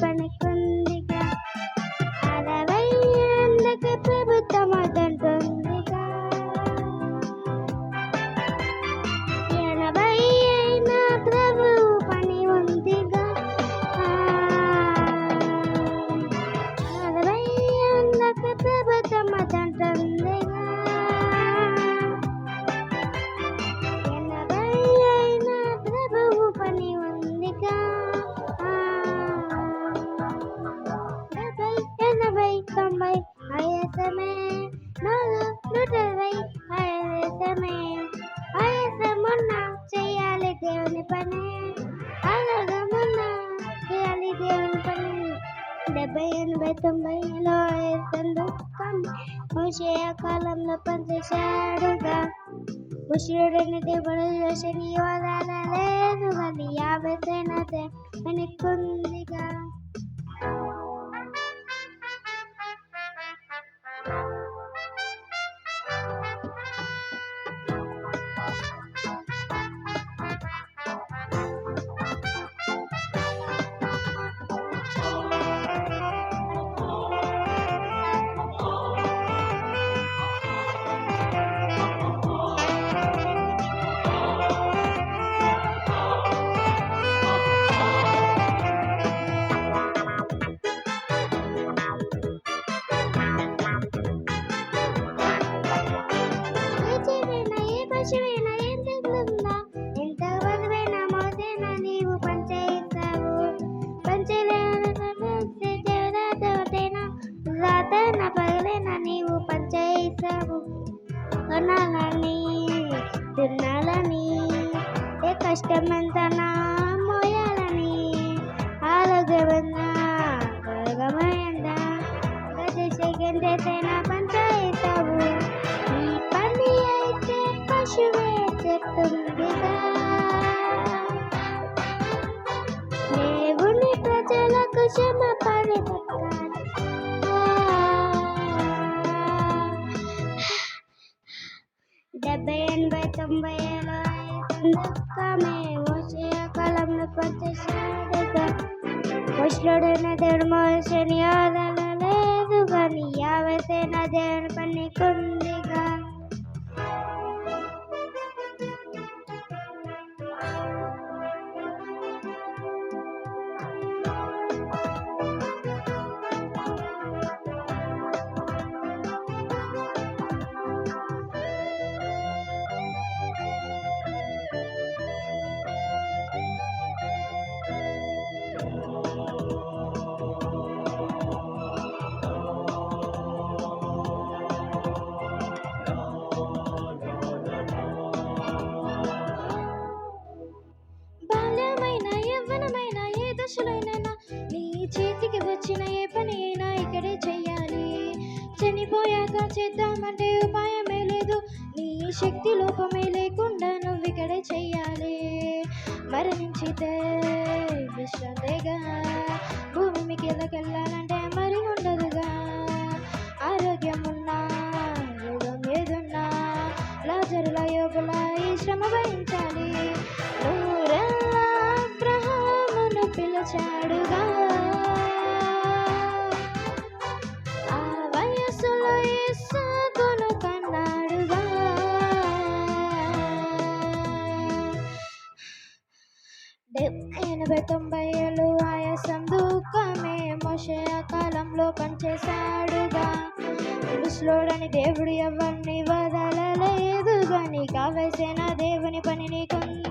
Bye. ఆయాసమే నాలో నుటవై ఆయాసమే ఆయాసమున్న చేయాలి దేవుని పని ఆరోగ్యమున్న చేయాలి దేవుని పని డెబ్బై ఎనభై తొంభైలో ఆయాసం దుఃఖం మోసే కాలంలో పనిచేశాడుగా ముషుడని దేవుడు యోశని వదలలేదు కానీ యాభై సేనతే వెనుకుందిగా జీవైనా ఏ పశువైనా ఎంత బరువైనా మోసైనా నీవు పంచేస్తావు పంచలేనా రాతైనా పగలైనా నీవు పంచేస్తావు కొనాలని తినాలని ఏ కష్టమంతా మోయాలని ఆరోగ్యమంతా రోగమైందా డెబ్బై ఎనభై తొంభై ఏళ్ళ దుఃఖమే వచ్చే కాలంలో పచ్చేసాడుగా ముసలుడైన దేవుడు మోసని వదలలేదు కానీ యాభై సేన దేవుని పని కుందిగా యవ్వనమైన నీ చేతికి వచ్చిన ఏ పని అయినా ఇక్కడే చెయ్యాలి. చనిపోయాక చేద్దామంటే ఉపాయమే లేదు. నీ శక్తి లోపమే లేకుండా నువ్వు ఇక్కడే చెయ్యాలి. మరణించితే విశ్రాంతిగా భూమి మీకు ఎదకెళ్ళాలంటే మరి ఉండదుగా. ఆరోగ్యం ఉన్నా యోగం ఏదున్నా లాజరుల యోగుల ఈ శ్రమ భరించాలి. ఎనభై తొంభై ఏళ్ళు ఆయాసం దుఃఖమే. మోషయ కాలంలో పనిచేశాడుగా. ముసలోడని దేవుడు ఎవరిని వదలలేదు కానీ కావలసిన దేవుని పని నీకుంది